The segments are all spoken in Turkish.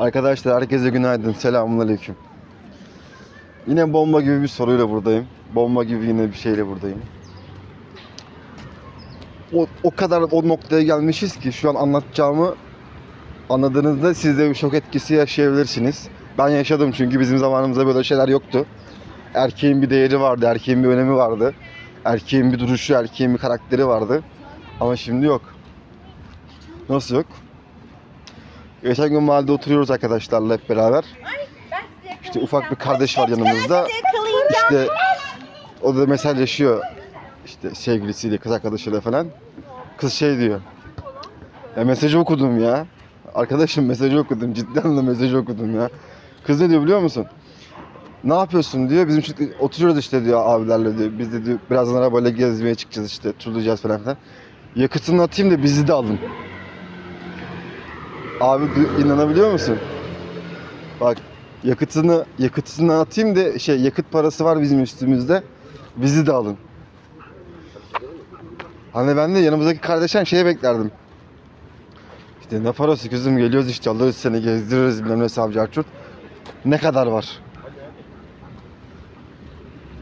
Arkadaşlar herkese günaydın. Selamünaleyküm. Yine bomba gibi bir soruyla buradayım. Bomba gibi yine bir şeyle buradayım. O, o kadar o noktaya gelmişiz ki şu an anlatacağımı anladığınızda siz de bir şok etkisi yaşayabilirsiniz. Ben yaşadım çünkü bizim zamanımızda böyle şeyler yoktu. Erkeğin bir değeri vardı, erkeğin bir önemi vardı. Erkeğin bir duruşu, erkeğin bir karakteri vardı. Ama şimdi yok. Nasıl yok? Geçen gün mahallede oturuyoruz arkadaşlarla hep beraber. İşte ufak bir kardeş var yanımızda. İşte o da mesajlaşıyor. İşte sevgilisiyle, kız arkadaşıyla falan. Kız şey diyor. Ya mesajı okudum ya. Arkadaşım mesajı okudum. Cidden de mesajı okudum ya. Kız ne diyor biliyor musun? Ne yapıyorsun diyor. Bizim şimdi oturuyoruz işte diyor abilerle diyor. Biz de diyor birazdan arabayla gezmeye çıkacağız işte turlayacağız falan filan. Yakıtını atayım da bizi de alın. Abi inanabiliyor musun? Bak yakıtını yakıtını atayım da şey yakıt parası var bizim üstümüzde. Bizi de alın. Hani ben de yanımızdaki kardeşten şeye beklerdim. İşte ne parası kızım geliyoruz işte alırız seni gezdiririz bilmem ne savcı Arçurt. Ne kadar var?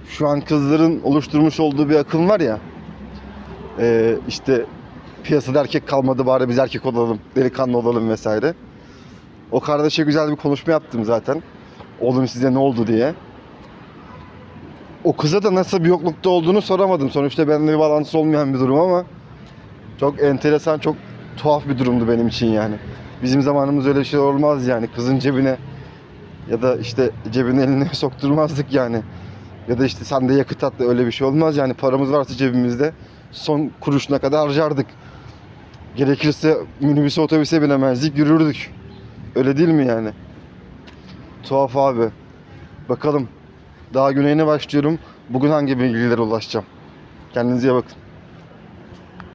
Şu an kızların oluşturmuş olduğu bir akım var ya. Ee, işte piyasada erkek kalmadı bari biz erkek olalım, delikanlı olalım vesaire. O kardeşe güzel bir konuşma yaptım zaten. Oğlum size ne oldu diye. O kıza da nasıl bir yoklukta olduğunu soramadım. Sonuçta benimle bir bağlantısı olmayan bir durum ama çok enteresan, çok tuhaf bir durumdu benim için yani. Bizim zamanımız öyle şey olmaz yani. Kızın cebine ya da işte cebine elini sokturmazdık yani. Ya da işte sen de yakıt at da öyle bir şey olmaz yani. Paramız varsa cebimizde son kuruşuna kadar harcardık. Gerekirse minibüse otobüse binemezdik yürürdük. Öyle değil mi yani? Tuhaf abi. Bakalım. Daha güneyine başlıyorum. Bugün hangi bilgilere ulaşacağım? Kendinize iyi bakın.